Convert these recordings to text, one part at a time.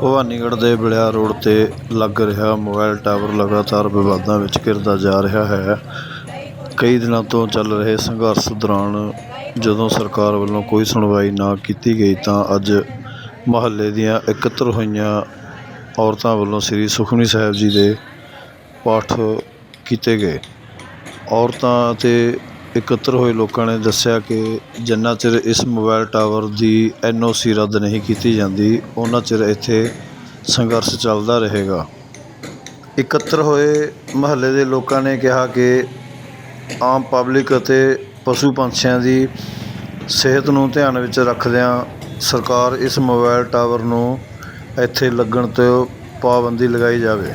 ਭਵਾਨੀਗੜ੍ਹ ਦੇ ਬਲਿਆ ਰੋਡ ਤੇ ਲੱਗ ਰਿਹਾ ਮੋਬਾਈਲ ਟਾਵਰ ਲਗਾਤਾਰ ਵਿਵਾਦਾਂ ਵਿੱਚ ਘਿਰਦਾ ਜਾ ਰਿਹਾ ਹੈ। ਕਈ ਦਿਨਾਂ ਤੋਂ ਚੱਲ ਰਹੇ ਸੰਘਰਸ਼ ਦੌਰਾਨ ਜਦੋਂ ਸਰਕਾਰ ਵੱਲੋਂ ਕੋਈ ਸੁਣਵਾਈ ਨਾ ਕੀਤੀ ਗਈ ਤਾਂ ਅੱਜ ਮੁਹੱਲੇ ਦੀਆਂ ਇਕੱਤਰ ਹੋਈਆਂ ਔਰਤਾਂ ਵੱਲੋਂ ਸ੍ਰੀ ਸੁਖਮਨੀ ਸਾਹਿਬ ਜੀ ਦੇ ਪਾਠ ਕੀਤੇ ਗਏ। ਔਰਤਾਂ ਅਤੇ ਇਕੱਤਰ ਹੋਏ ਲੋਕਾਂ ਨੇ ਦੱਸਿਆ ਕਿ ਜਿੰਨਾ ਚਿਰ ਇਸ ਮੋਬਾਈਲ ਟਾਵਰ ਦੀ ਐੱਨ ਓ ਸੀ ਰੱਦ ਨਹੀਂ ਕੀਤੀ ਜਾਂਦੀ ਉਹਨਾਂ ਚਿਰ ਇੱਥੇ ਸੰਘਰਸ਼ ਚੱਲਦਾ ਰਹੇਗਾ। ਇਕੱਤਰ ਹੋਏ ਮੁਹੱਲੇ ਦੇ ਲੋਕਾਂ ਨੇ ਕਿਹਾ ਕਿ ਆਮ ਪਬਲਿਕ ਅਤੇ ਪਸ਼ੂ ਪੰਛੀਆਂ ਦੀ ਸਿਹਤ ਨੂੰ ਧਿਆਨ ਵਿੱਚ ਰੱਖਦਿਆਂ ਸਰਕਾਰ ਇਸ ਮੋਬਾਈਲ ਟਾਵਰ ਨੂੰ ਇੱਥੇ ਲੱਗਣ ਤੋਂ ਪਾਬੰਦੀ ਲਗਾਈ ਜਾਵੇ।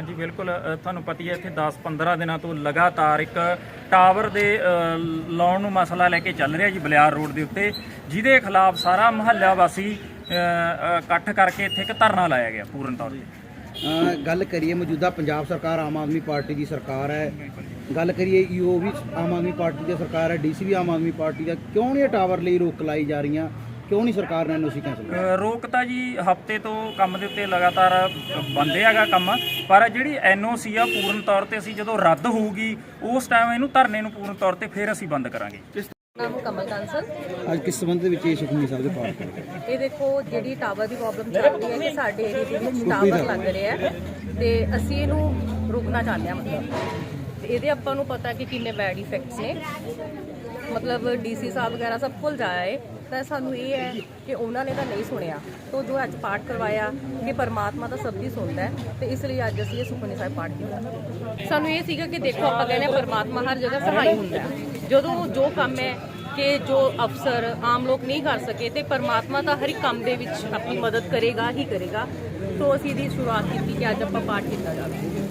ਹਾਂਜੀ, ਬਿਲਕੁਲ ਤੁਹਾਨੂੰ ਪਤੀ ਹੈ ਇੱਥੇ 10-15 ਦਿਨਾਂ ਤੋਂ ਲਗਾਤਾਰ ਇੱਕ ਟਾਵਰ ਦੇ ਲਾਉਣ ਨੂੰ ਮਸਲਾ ਲੈ ਕੇ ਚੱਲ ਰਿਹਾ ਜੀ ਬਲਿਆਰ ਰੋਡ ਦੇ ਉੱਤੇ, ਜਿਹਦੇ ਖਿਲਾਫ ਸਾਰਾ ਮਹੱਲਾ ਵਾਸੀ ਇਕੱਠ ਕਰਕੇ ਇੱਥੇ ਇੱਕ ਧਰਨਾ ਲਾਇਆ ਗਿਆ ਪੂਰਨ ਤੌਰ ਤੇ। ਗੱਲ ਕਰੀਏ ਮੌਜੂਦਾ ਪੰਜਾਬ ਸਰਕਾਰ, ਆਮ ਆਦਮੀ ਪਾਰਟੀ ਦੀ ਸਰਕਾਰ ਹੈ। ਗੱਲ ਕਰੀਏ ਈਓ ਵੀ ਆਮ ਆਦਮੀ ਪਾਰਟੀ ਦੀ ਸਰਕਾਰ ਹੈ ਡੀਸੀ ਵੀ ਆਮ ਆਦਮੀ ਪਾਰਟੀ ਦਾ। ਕਿਉਂ ਨਹੀਂ ਟਾਵਰ ਲਈ ਰੋਕ ਲਾਈ ਜਾ ਰਹੀਆਂ? ਕਿਉਂ ਨਹੀਂ ਸਰਕਾਰ ਨੇ ਐਨਓਸੀ ਕੈਂਸਲ ਅ, ਰੋਕ ਤਾਂ ਜੀ ਹਫ਼ਤੇ ਤੋਂ ਕੰਮ ਦੇ ਉੱਤੇ ਲਗਾਤਾਰ ਬੰਦੇ ਹੈਗਾ ਕੰਮ ਪਰ ਜਿਹੜੀ ਐਨਓਸੀ ਆ ਪੂਰਨ ਤੌਰ ਤੇ ਅਸੀਂ ਜਦੋਂ ਰੱਦ ਹੋਊਗੀ ਉਸ ਟਾਈਮ ਇਹਨੂੰ ਧਰਨੇ ਨੂੰ ਪੂਰਨ ਤੌਰ ਤੇ ਫਿਰ ਅਸੀਂ ਬੰਦ ਕਰਾਂਗੇ। ਨਾਮ ਕਮਲ ਕਾਂਸਲ ਅੱਜ ਕਿਸ ਸੰਬੰਧ ਦੇ ਵਿੱਚ ਇਹ ਸੁਖਮਨੀ ਸਾਹਿਬ ਦੇ ਪਾਠ ਕਰਦੇ ਇਹ ਦੇਖੋ ਜਿਹੜੀ ਟਾਵਰ ਦੀ ਪ੍ਰੋਬਲਮ ਚੱਲ ਰਹੀ ਹੈ ਕਿ ਸਾਡੇ ਏਰੀਆ ਦੇ ਵਿੱਚ ਟਾਵਰ ਲੱਗ ਰਿਹਾ ਹੈ ਤੇ ਅਸੀਂ ਇਹਨੂੰ ਰੋਕਣਾ ਚਾਹੁੰਦੇ ਹਾਂ ਮਤਲਬ। ਤੇ ਇਹਦੇ ਆਪਾਂ ਨੂੰ ਪਤਾ ਕਿ ਕਿੰਨੇ ਬੈਡ ਇਫੈਕਟਸ ਨੇ। ਮਤਲਬ ਡੀਸੀ ਸਾਹਿਬ ਵਗੈਰਾ ਸਭ ਕੋਲ ਜਾਇਆ ਹੈ ਤਾਂ ਸਾਨੂੰ ਇਹ ਹੈ ਕਿ ਉਹਨਾਂ ਨੇ ਤਾਂ ਨਹੀਂ ਸੁਣਿਆ। ਤੋਂ ਜੋ ਅੱਜ ਪਾਠ ਕਰਵਾਇਆ ਕਿ ਪਰਮਾਤਮਾ ਤਾਂ ਸਭ ਦੀ ਸੁਣਦਾ ਹੈ ਤੇ ਇਸ ਲਈ ਅੱਜ ਅਸੀਂ ਇਹ ਸੁਖਮਨੀ ਸਾਹਿਬ ਪਾਠ ਕੀਤਾ। ਸਾਨੂੰ ਇਹ ਸੀਗਾ ਕਿ ਦੇਖੋ, ਆਪਾਂ ਕਹਿੰਦੇ ਹਾਂ ਪਰਮਾਤਮਾ ਹਰ ਜਗ੍ਹਾ ਸਹਾਈ ਹੁੰਦਾ ਜਦੋਂ ਜੋ ਕੰਮ ਹੈ ਕਿ ਜੋ ਅਫਸਰ ਆਮ ਲੋਕ ਨਹੀਂ ਕਰ ਸਕੇ ਤੇ ਪਰਮਾਤਮਾ ਤਾਂ ਹਰ ਇੱਕ ਕੰਮ ਦੇ ਵਿੱਚ ਆਪਣੀ ਮਦਦ ਕਰੇਗਾ, ਹੀ ਕਰੇਗਾ। ਸੋ ਅਸੀਂ ਇਹਦੀ ਸ਼ੁਰੂਆਤ ਕੀਤੀ ਕਿ ਅੱਜ ਆਪਾਂ ਪਾਠ ਕੀਤਾ ਜਾਵੇ।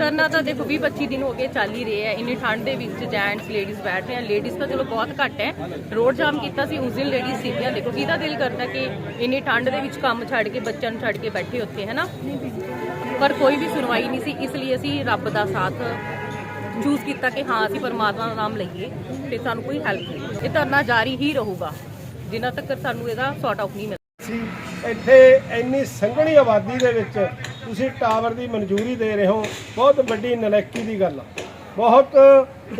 ਕਰਨਾ ਤਾਂ ਦੇਖੋ 20 25 ਦਿਨ ਹੋ ਗਏ ਚੱਲ ਹੀ ਰਹੇ ਇੰਨੀ ਠੰਡ ਦੇ ਵਿੱਚ ਜੈਂਟਸ ਲੇਡੀਜ਼ ਬੈਠ ਰਹੇ ਆ। ਲੇਡੀਜ਼ ਤਾਂ ਚਲੋ ਬਹੁਤ ਘੱਟ ਹੈ। ਰੋਡ ਜਾਮ ਕੀਤਾ ਸੀ, ਉਸ ਦਿਨ ਲੇਡੀਜ਼ ਸੀਗੀਆਂ। ਦੇਖੋ ਕਿਹਦਾ ਦਿਲ ਕਰਦਾ ਕਿ ਇੰਨੀ ਠੰਡ ਦੇ ਵਿੱਚ ਕੰਮ ਛੱਡ ਕੇ, ਬੱਚਿਆਂ ਨੂੰ ਛੱਡ ਕੇ ਬੈਠੇ ਉੱਥੇ ਹੈ ਨਾ ਪਰ ਕੋਈ ਵੀ ਸੁਣਵਾਈ ਨਹੀਂ ਸੀ। ਇਸ ਲਈ ਅਸੀਂ ਰੱਬ ਦਾ ਸਾਥ ਚੂਜ਼ ਕੀਤਾ ਕਿ ਹਾਂ, ਅਸੀਂ ਪਰਮਾਤਮਾ ਦਾ ਨਾਮ ਲਈਏ ਤੇ ਸਾਨੂੰ ਕੋਈ ਹੈਲਪ ਨਹੀਂ ਇਹ ਧਰਨਾ ਜਾਰੀ ਹੀ ਰਹੂਗਾ। ਜਿੰਨਾ ਤੱਕ ਸਾਨੂੰ ਇਹਦਾ ਸੌਟ ਆਊਟ ਨਹੀਂ ਮਿਲਦਾ ਸੀ ਇੱਥੇ ਇੰਨੀ ਸੰਘਣੀ ਆਬਾਦੀ ਦੇ ਵਿੱਚ ਤੁਸੀਂ ਟਾਵਰ ਦੀ ਮਨਜ਼ੂਰੀ ਦੇ ਰਹੇ ਹੋ, ਬਹੁਤ ਵੱਡੀ ਨਲੈਕੀ ਦੀ ਗੱਲ ਆ। ਬਹੁਤ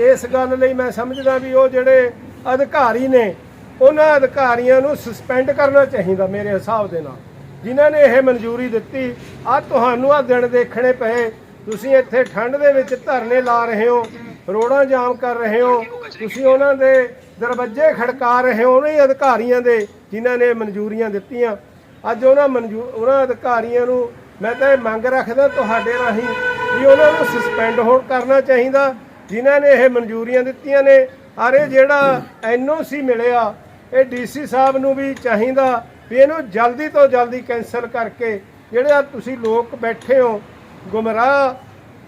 ਇਸ ਗੱਲ ਲਈ ਮੈਂ ਸਮਝਦਾ ਵੀ ਉਹ ਜਿਹੜੇ ਅਧਿਕਾਰੀ ਨੇ, ਉਹਨਾਂ ਅਧਿਕਾਰੀਆਂ ਨੂੰ ਸਸਪੈਂਡ ਕਰਨਾ ਚਾਹੀਦਾ ਮੇਰੇ ਹਿਸਾਬ ਦੇ ਨਾਲ। ਜਿਨ੍ਹਾਂ ਨੇ ਇਹ ਮਨਜ਼ੂਰੀ ਦਿੱਤੀ ਆ ਤੁਹਾਨੂੰ ਆ ਦਿਨ ਦੇਖਣੇ ਪਏ। ਤੁਸੀਂ ਇੱਥੇ ਠੰਡ ਦੇ ਵਿੱਚ ਧਰਨੇ ਲਾ ਰਹੇ ਹੋ ਰੋਡਾਂ ਜਾਮ ਕਰ ਰਹੇ ਹੋ, ਤੁਸੀਂ ਉਹਨਾਂ ਦੇ ਦਰਵਾਜ਼ੇ ਖੜਕਾ ਰਹੇ ਹੋ, ਉਹਨਾਂ ਹੀ ਅਧਿਕਾਰੀਆਂ ਦੇ ਜਿਨ੍ਹਾਂ ਨੇ ਮਨਜ਼ੂਰੀਆਂ ਦਿੱਤੀਆਂ। ਅੱਜ ਉਹਨਾਂ ਮਨਜ਼ੂ, ਉਹਨਾਂ ਅਧਿਕਾਰੀਆਂ ਨੂੰ ਮੈਂ ਤਾਂ ਇਹ ਮੰਗ ਰੱਖਦਾ ਤੁਹਾਡੇ ਰਾਹੀਂ ਵੀ ਉਹਨਾਂ ਨੂੰ ਸਸਪੈਂਡ ਹੋਣ ਕਰਨਾ ਚਾਹੀਦਾ, ਜਿਨ੍ਹਾਂ ਨੇ ਇਹ ਮਨਜ਼ੂਰੀਆਂ ਦਿੱਤੀਆਂ ਨੇ। ਅਰੇ ਜਿਹੜਾ ਐਨਓਸੀ ਮਿਲਿਆ, ਇਹ ਡੀਸੀ ਸਾਹਿਬ ਨੂੰ ਵੀ ਚਾਹੀਦਾ ਵੀ ਇਹਨੂੰ ਜਲਦੀ ਤੋਂ ਜਲਦੀ ਕੈਨਸਲ ਕਰਕੇ ਜਿਹੜੇ ਆ ਤੁਸੀਂ ਲੋਕ ਬੈਠੇ ਹੋ, ਗੁੰਮਰਾਹ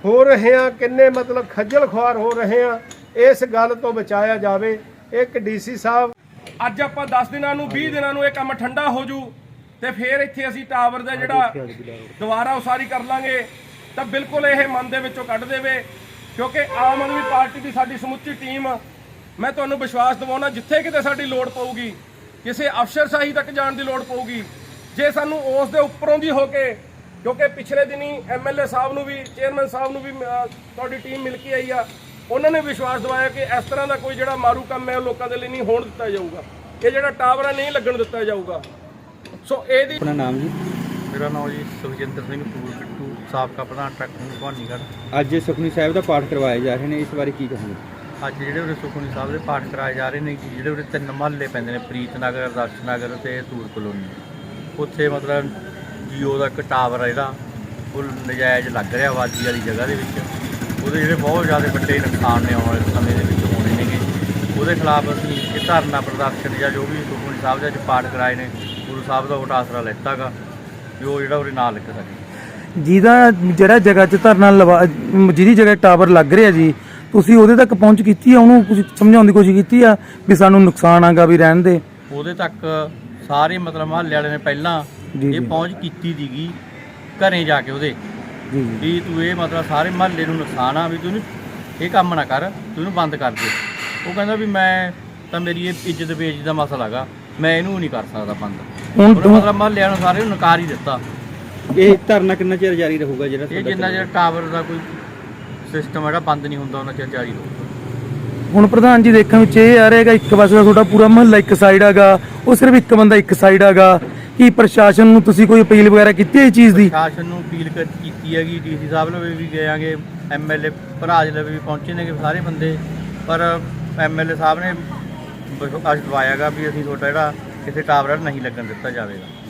ਹੋ ਰਹੇ ਆ, ਕਿੰਨੇ ਮਤਲਬ ਖੱਜਲ ਖੁਆਰ ਹੋ ਰਹੇ ਆ, ਇਸ ਗੱਲ ਤੋਂ ਬਚਾਇਆ ਜਾਵੇ। ਇੱਕ ਡੀਸੀ ਸਾਹਿਬ ਅੱਜ ਆਪਾਂ 10 ਦਿਨਾਂ ਨੂੰ 20 ਦਿਨਾਂ ਨੂੰ ਇਹ ਕੰਮ ਠੰਡਾ ਹੋ ਜੂ। ਤੇ ਫਿਰ ਇੱਥੇ ਅਸੀਂ ਟਾਵਰ ਦਾ ਜਿਹੜਾ ਦੁਬਾਰਾ ਉਸਾਰੀ ਕਰ ਲਾਂਗੇ ਤਾਂ ਬਿਲਕੁਲ ਇਹ ਮਨ ਦੇ ਵਿੱਚੋਂ ਕੱਢ ਦੇਵੇ ਕਿਉਂਕਿ ਆਮ ਆਦਮੀ ਪਾਰਟੀ ਦੀ ਸਾਡੀ ਸਮੁੱਚੀ ਟੀਮ ਮੈਂ ਤੁਹਾਨੂੰ ਵਿਸ਼ਵਾਸ ਦਿਵਾਉਣਾ ਜਿੱਥੇ ਕਿਤੇ ਸਾਡੀ ਲੋੜ ਪਊਗੀ ਕਿਸੇ ਅਫਸਰਸ਼ਾਹੀ ਤੱਕ ਜਾਣ ਦੀ ਲੋੜ ਪਊਗੀ ਜੇ ਸਾਨੂੰ ਉਸ ਦੇ ਉੱਪਰੋਂ ਦੀ ਹੋ ਕੇ ਕਿਉਂਕਿ ਪਿਛਲੇ ਦਿਨੀ ਐਮਐਲਏ ਸਾਹਿਬ ਨੂੰ ਵੀ ਚੇਅਰਮੈਨ ਸਾਹਿਬ ਨੂੰ ਵੀ ਤੁਹਾਡੀ ਟੀਮ ਮਿਲ ਕੇ ਆਈ ਆ ਉਹਨਾਂ ਨੇ ਵਿਸ਼ਵਾਸ ਦਿਵਾਇਆ ਕਿ ਇਸ ਤਰ੍ਹਾਂ ਦਾ ਕੋਈ ਜਿਹੜਾ ਮਾਰੂ ਕੰਮ ਹੈ ਉਹ ਲੋਕਾਂ ਦੇ ਲਈ ਨਹੀਂ ਹੋਣ ਦਿੱਤਾ ਜਾਊਗਾ। ਇਹ ਜਿਹੜਾ ਟਾਵਰ ਨਹੀਂ ਲੱਗਣ ਦਿੱਤਾ ਜਾਊਗਾ। ਸੋ ਇਹਦੀ ਆਪਣਾ ਨਾਮ ਜੀ? ਮੇਰਾ ਨਾਮ ਜੀ ਸੁਖਜਿੰਦਰ ਸਿੰਘ ਪੂਰ ਬਿੱਟੂ ਸਾਬਕਾ ਪ੍ਰਧਾਨ ਟਰੱਕ ਨੂੰ ਭਵਾਨੀਗੜ੍ਹ। ਅੱਜ ਸੁਖਮਨੀ ਸਾਹਿਬ ਦਾ ਪਾਠ ਕਰਵਾਏ ਜਾ ਰਹੇ ਨੇ ਇਸ ਬਾਰੇ ਕੀ ਕਹੋਗੇ? ਅੱਜ ਜਿਹੜੇ ਉਰੇ ਸੁਖਮਨੀ ਸਾਹਿਬ ਦੇ ਪਾਠ ਕਰਾਏ ਜਾ ਰਹੇ ਨੇ ਜਿਹੜੇ ਉਰੇ ਤਿੰਨ ਮਹੱਲੇ ਪੈਂਦੇ ਨੇ ਪ੍ਰੀਤ ਨਗਰ ਦਰਸ਼ ਨਗਰ ਤੇ ਸੂਰ ਕਲੋਨੀ। ਉੱਥੇ ਮਤਲਬ ਜੀਓ ਦਾ ਇੱਕ ਟਾਵਰ ਆ ਜਿਹੜਾ ਉਹ ਨਜਾਇਜ਼ ਲੱਗ ਰਿਹਾ ਆਬਾਦੀ ਵਾਲੀ ਜਗ੍ਹਾ ਦੇ ਵਿੱਚ। ਉਹਦੇ ਜਿਹੜੇ ਬਹੁਤ ਜ਼ਿਆਦਾ ਵੱਡੇ ਨੁਕਸਾਨ ਨੇ ਆਉਣ ਵਾਲੇ ਸਮੇਂ ਦੇ ਵਿੱਚ। ਉਹਦੇ ਖਿਲਾਫ ਅਸੀਂ ਇਹ ਧਰਨਾ ਪ੍ਰਦਰਸ਼ਨ ਜਾਂ ਜੋ ਵੀ ਸੁਖਮਨੀ ਸਾਹਿਬ ਦੇ ਅੱਜ ਪਾਠ ਕਰਾਏ ਨੇ ਗੁਰੂ ਸਾਹਿਬ ਦਾ ਵੋਟ ਆਸਰਾ ਲੈਤਾਗਾ ਉਹ ਜਿਹੜਾ ਉਰੇ ਨਾ ਲੱਗ ਸਕੇ ਜਿਹਦਾ ਜਿਹੜਾ ਜਗ੍ਹਾ 'ਚ ਧਰਨਾ ਲਵਾ ਜਿਹਦੀ ਜਗ੍ਹਾ ਟਾਵਰ ਲੱਗ ਰਿਹਾ ਜੀ ਤੁਸੀਂ ਉਹਦੇ ਤੱਕ ਪਹੁੰਚ ਕੀਤੀ ਆ ਉਹਨੂੰ ਤੁਸੀਂ ਸਮਝਾਉਣ ਦੀ ਕੋਸ਼ਿਸ਼ ਕੀਤੀ ਆ ਵੀ ਸਾਨੂੰ ਨੁਕਸਾਨ ਆਗਾ ਵੀ ਰਹਿਣ ਦੇ? ਉਹਦੇ ਤੱਕ ਸਾਰੇ ਮਤਲਬ ਮਹੱਲੇ ਵਾਲੇ ਨੇ ਪਹਿਲਾਂ ਜੀ, ਇਹ ਜੀ। ਪਹੁੰਚ ਕੀਤੀ ਸੀਗੀ ਘਰੇ ਜਾ ਕੇ ਉਹਦੇ। ਜੀ ਜੀ। ਵੀ ਤੂੰ ਇਹ ਮਤਲਬ ਸਾਰੇ ਮਹੱਲੇ ਨੂੰ ਨੁਕਸਾਨ ਆ ਵੀ ਤੂੰ ਇਹ ਕੰਮ ਨਾ ਕਰ ਤੂੰ ਇਹਨੂੰ ਬੰਦ ਕਰ ਦੇ। ਉਹ ਕਹਿੰਦਾ ਵੀ ਮੈਂ ਤਾਂ ਮੇਰੀ ਇਹ ਇੱਜ਼ਤ ਵੇਚ ਦਾ ਮਸਲਾ ਹੈਗਾ ਮੈਂ ਇਹਨੂੰ ਨਹੀਂ ਕਰ ਸਕਦਾ ਬੰਦ ਹੁਣ ਉਹਨੇ ਮਤਲਬ ਮਹੱਲਿਆਂ ਨੂੰ ਸਾਰੇ ਨੂੰ ਨਕਾਰ ਹੀ ਦਿੱਤਾ। ਇਹ ਧਰਨਾ ਕਿੰਨਾ ਚਿਰ ਜਾਰੀ ਰਹੂਗਾ ਜਿਹੜਾ ਇਹ ਜਿੰਨਾ ਚਿਰ ਟਾਵਰ ਦਾ ਕੋਈ ਸਿਸਟਮ ਜਿਹੜਾ ਬੰਦ ਨਹੀਂ ਹੁੰਦਾ ਉਹਨਾਂ ਚਿਰ ਜਾਰੀ ਰਹੂਗਾ। ਹੁਣ ਪ੍ਰਧਾਨ ਜੀ ਦੇਖਣ ਵਿੱਚ ਇਹ ਆ ਰਿਹਾ ਹੈਗਾ ਇੱਕ ਪਾਸੇ ਦਾ ਤੁਹਾਡਾ ਪੂਰਾ ਮਹੱਲਾ ਇੱਕ ਸਾਈਡ ਹੈਗਾ ਉਹ ਸਿਰਫ ਇੱਕ ਬੰਦਾ ਇੱਕ ਸਾਈਡ ਹੈਗਾ। ਕੀ ਪ੍ਰਸ਼ਾਸਨ ਨੂੰ ਤੁਸੀਂ ਕੋਈ ਅਪੀਲ ਵਗੈਰਾ ਕੀਤੀ ਹੈ ਇਹ ਚੀਜ਼ ਦੀ? ਪ੍ਰਸ਼ਾਸਨ ਨੂੰ ਅਪੀਲ ਕਰ- ਕੀਤੀ ਹੈਗੀ ਡੀਸੀ ਸਾਹਿਬ ਲਵੇ ਵੀ ਗਏ ਆਂਗੇ ਐਮਐਲਏ ਭਰਾਜ ਲਵੇ ਵੀ ਪਹੁੰਚੇ ਨੇਗੇ ਸਾਰੇ ਬੰਦੇ ਪਰ ਐਮਐਲਏ ਸਾਹਿਬ ਨੇ ਵਿਸ਼ਵਾਸ ਦਵਾਇਆਗਾ ਵੀ ਅਸੀਂ ਤੁਹਾਡਾ ਜਿਹੜਾ ਕਿਸੇ ਟਾਵਰ ਨਹੀਂ ਲੱਗਣ ਦਿੱਤਾ ਜਾਵੇਗਾ।